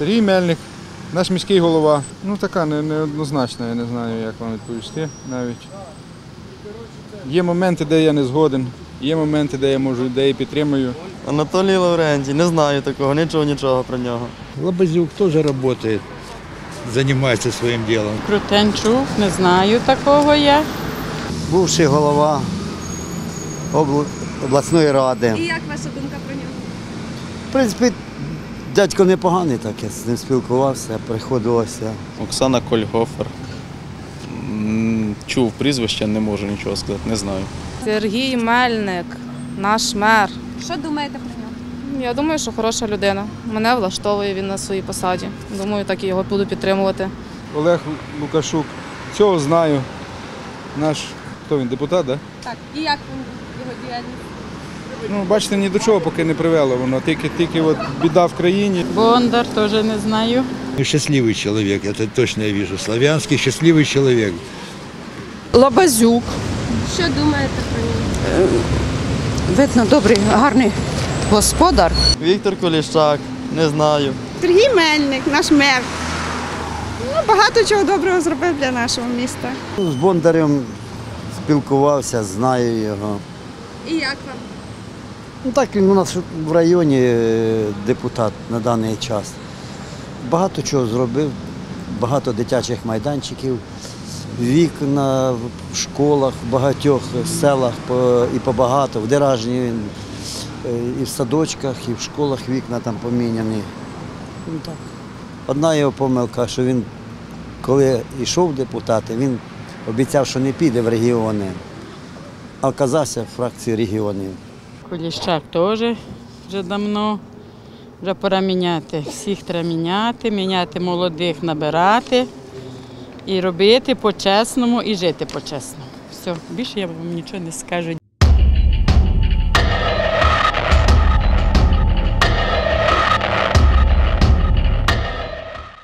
Сергій Мельник, наш міський голова. Ну така неоднозначна, я не знаю, як вам відповісти навіть. Є моменти, де я не згоден, є моменти, де я можу, де я підтримую. Анатолій Лаврентій, не знаю такого, нічого, нічого про нього. Лобазюк тоже работает, занимается своим делом. Крутенчук, не знаю такого я. бувший голова обл- обласної ради. І як ваша думка про нього? В принципі, дядько непоганий, так я з ним спілкувався, приходилося. Оксана Кольгофер. Чув прізвище, не можу нічого сказати, не знаю. Сергій Мельник, наш мер. Що думаєте про нього? Я думаю, що хороша людина. Мене влаштовує він на своїй посаді. Думаю, так і його буду підтримувати. Олег Лукашук, цього знаю. Наш хто він, депутат, так? Так, і як вам його діяльність? Ну, бачите, ні до чого поки не привело воно. Тільки, тільки от біда в країні. Бондар теж не знаю. Ну, Счастливый человек, это точно я вижу. Славянский счастливый человек. Лабазюк. Що думаєте про нього? Видно, добрий, гарний господар. Віктор Коліщак, не знаю. Сергій Мельник, наш мер. Ну, багато чого доброго зробив для нашого міста. Ну, З Бондарем спілкувався, знаю його. І як вам? Ну так він у нас в районі е, депутат на даний час. Багато чого зробив, багато дитячих майданчиків, вікна в школах, в багатьох селах і побагато. В Деражні е, і в садочках, і в школах вікна там поміняні. Ну, так. Одна його помилка, що він, коли йшов депутати, він обіцяв, що не піде в регіони, а оказався в фракції регіонів. Коліщак теж вже давно. Вже пора міняти. Всіх треба міняти, міняти молодих, набирати і робити по-чесному і жити по-чесному. Все, більше я вам нічого не скажу.